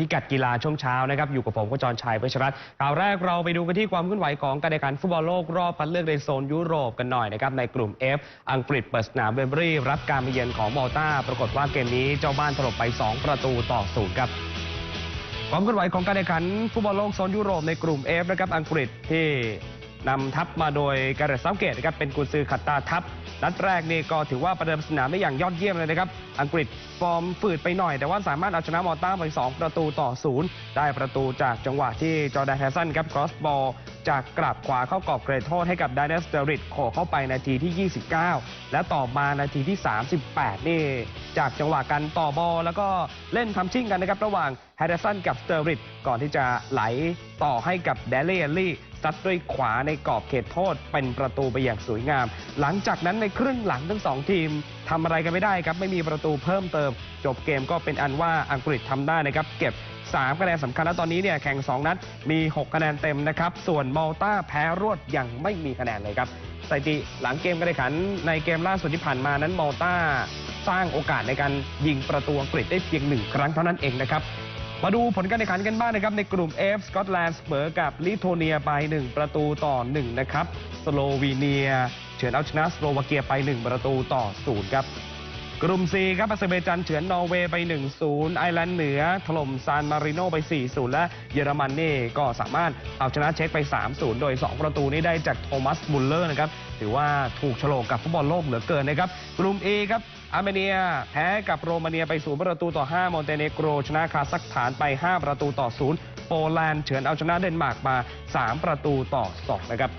พิกัดกีฬาช่วงเช้านะครับอยู่กับผมกจรชัยเวชรัตน์ข่าวแรกเราไปดูกันที่ความเคลื่อนไหวของการแข่งขันฟุตบอลโลกรอบคัดเลือกในโซนยุโรปกันหน่อยนะครับในกลุ่ม F อังกฤษเปิดสนามเวมบรีรับการมาเยือนของมอลตาปรากฏว่าเกมนี้เจ้าบ้านถล่มไป 2 ประตูต่อศูนย์ครับความเคลื่อนไหวของการแข่งขันฟุตบอลโลกโซนยุโรปในกลุ่ม F นะครับอังกฤษที่นำทัพมาโดยการ์เรตซาเกตนะครับเป็นกุนซือขัดตาทัพ นัดแรกนี่ก็ถือว่าประเดิมสนามได้อย่างยอดเยี่ยมเลยนะครับ อังกฤษฟอร์มฝืดไปหน่อย แต่ว่าสามารถเอาชนะมอต้าไป 2 ประตูต่อศูนย์ได้ประตูจากจังหวะที่จอร์แดนแฮสันครับครอสบอลจากกลับขวาเข้ากรอบเกรดโทษให้กับดานสเตอริดโขเข้าไปนาทีที่ 29 และต่อมานาทีที่ 38 นี่ จากจังหวะการต่อบอลแล้วก็เล่นทำชิ่งกันนะครับ ระหว่างแฮร์ริสันกับสเตอริดก่อนที่จะไหลต่อให้กับเดลเลียลี่ ซัดด้วยขวาในกรอบเขตโทษเป็นประตูไปอย่างสวยงาม หลังจากนั้นในครึ่งหลังทั้งสองทีมทำอะไรกันไม่ได้ครับ ไม่มีประตูเพิ่มเติม จบเกมก็เป็นอันว่าอังกฤษทำได้นะครับ เก็บ 3 คะแนนสำคัญแล้วตอนนี้เนี่ยแข่ง 2 นัดมี 6 คะแนนเต็มนะครับ ส่วนมอลตาแพ้รวดยังไม่มีคะแนนเลยครับสถิติหลังเกมการแข่งขันในเกมล่าสุดที่ผ่านมานั้นมอลตาสร้างโอกาสในการยิงประตูอังกฤษได้เพียงหนึ่งครั้งเท่านั้นเองนะครับ มาดูผลการแข่งขันกันบ้างนะครับ ในกลุ่ม F สกอตแลนด์เสมอกับลิโทเนียไป 1 ประตูต่อ 1 นะครับ สโลวีเนีย เฉือนเอาชนะสโลวาเกียไป 1 ประตูต่อ 0 ครับ กลุ่ม C ครับอาเซอร์ไบจันเฉือนนอร์เวย์ไป 1-0 ไอร์แลนด์เหนือ ถล่มซานมาริโนไป 4-0 และเยอรมันนี่ก็สามารถเอาชนะเช็คไป 3-0 โดย 2 ประตูนี้ได้จากโทมัสบุลเลอร์นะครับ ถือว่าถูกโฉลกกับฟุตบอลโลกเหลือเกินนะครับ กลุ่ม E ครับอาร์เมเนีย แพ้กับโรมาเนียไป 0 ประตูต่อ 5 มอนเตเนโกรชนะคาซัคสถานไป 5 ประตูต่อ 0 โปแลนด์เฉือนเอาชนะเดนมาร์กมา 3 ประตูต่อ 2 นะครับ